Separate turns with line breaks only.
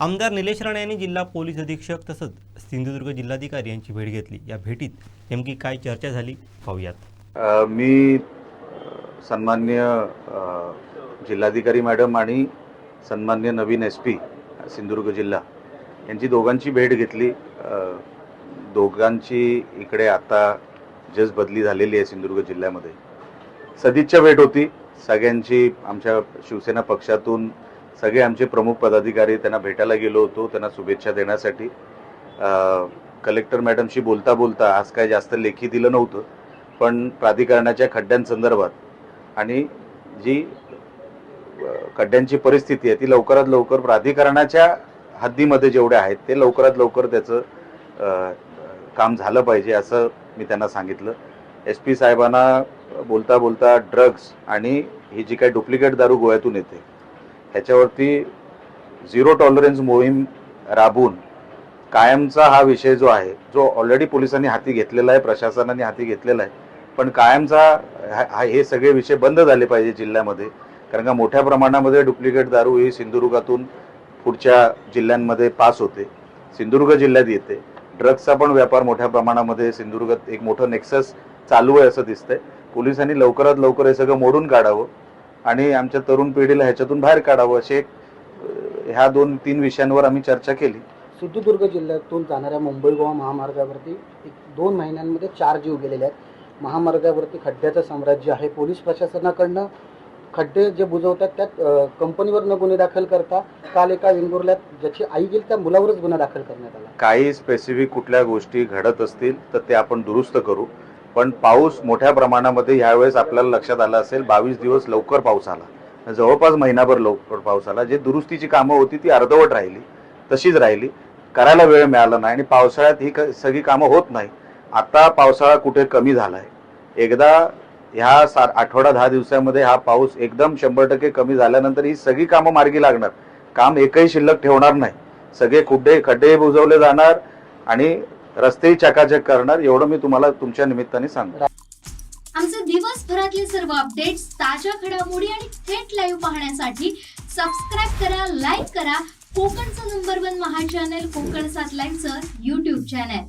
आमदार निलेश राणे यांनी जिल्हा पोलीस अधीक्षक तसंच सिंधुदुर्ग जिल्हाधिकारी यांची भेट घेतली. या भेटीत नेमकी काय चर्चा झाली पाहूयात.
मी सन्मान्य जिल्हाधिकारी मॅडम आणि सन्मान्य नवीन एस पी सिंधुदुर्ग जिल्हा यांची दोघांची भेट घेतली. दोघांची इकडे आता जस्ट बदली झालेली आहे सिंधुदुर्ग जिल्ह्यामध्ये. सदिच्छा भेट होती. सगळ्यांची आमच्या शिवसेना पक्षातून सगळे आमचे प्रमुख पदाधिकारी त्यांना भेटायला गेलो होतो त्यांना शुभेच्छा देण्यासाठी. कलेक्टर मॅडमशी बोलता बोलता आज काय जास्त लेखी दिलं नव्हतं पण प्राधिकरणाच्या खड्ड्यांसंदर्भात आणि जी खड्ड्यांची परिस्थिती आहे ती लवकरात लवकर प्राधिकरणाच्या हद्दीमध्ये जेवढे आहेत ते लवकरात लवकर त्याचं काम झालं पाहिजे असं मी त्यांना सांगितलं. एस पी साहेबांना बोलता बोलता ड्रग्स आणि ही जी काही डुप्लिकेट दारू गोव्यातून येते ह्याच्यावरती झिरो टॉलरन्स मोहीम राबवून कायमचा हा विषय जो आहे जो ऑलरेडी पोलिसांनी हाती घेतलेला आहे प्रशासनाने हाती घेतलेला आहे पण कायमचा हा हे सगळे विषय बंद झाले पाहिजे जिल्ह्यामध्ये. कारण का मोठ्या प्रमाणामध्ये डुप्लिकेट दारू ही सिंधुदुर्गातून पुढच्या जिल्ह्यांमध्ये पास होते. सिंधुदुर्ग जिल्ह्यात येते. ड्रग्सचा पण व्यापार मोठ्या प्रमाणामध्ये सिंधुदुर्गात एक मोठं नेक्सस चालू आहे असं दिसतंय. पोलिसांनी लवकरात लवकर हे सगळं मोडून काढावं. आणि आमच्या तरुण पिढीला ह्याच्यातून बाहेर काढावं असे ह्या दोन तीन विषयांवर आम्ही चर्चा केली.
सिंधुदुर्ग जिल्ह्यातून जाणाऱ्या मुंबई गोवा महामार्गावरती एक दोन महिन्यांमध्ये चार जीव गेलेले आहेत. महामार्गावरती खड्ड्याचं साम्राज्य आहे. पोलीस प्रशासनाकडनं खड्डे जे बुजवतात त्यात अ, कंपनीवर न गुन्हे दाखल करता काल एका वेंगुर्ल्यात ज्याची आई गेली त्या मुलावरच गुन्हा दाखल करण्यात आला.
काही स्पेसिफिक कुठल्या गोष्टी घडत असतील तर ते आपण दुरुस्त करू. पण पाऊस मोठ्या प्रमाणामध्ये ह्यावेळेस आपल्याला लक्षात आलं असेल बावीस दिवस लवकर पाऊस आला. जवळपास महिनाभर लवकर पाऊस आला. जे दुरुस्तीची कामं होती ती अर्धवट राहिली तशीच राहिली. करायला वेळ मिळाला नाही आणि पावसाळ्यात ही क- सगळी कामं होत नाही. आता पावसाळा कुठे कमी झालाय? एकदा ह्या सा आठवडा दहा दिवसामध्ये हा पाऊस एकदम शंभर टक्के कमी झाल्यानंतर ही सगळी कामं मार्गी लागणार. काम एकही शिल्लक ठेवणार नाही. सगळे कुड्डे खड्डे बुजवले जाणार आणि रस्तेही चकाचक करणार एवढं मी तुम्हाला तुमच्या निमित्ताने सांगतो
आमचे दिवसभरातले सर्व अपडेट्स ताज्या घडामोडी आणि थेट लाईव्ह पाहण्यासाठी सबस्क्राईब करा लाईक करा. कोकणचं नंबर वन महा चॅनल कोकण सात लाईव्हचं युट्यूब चॅनल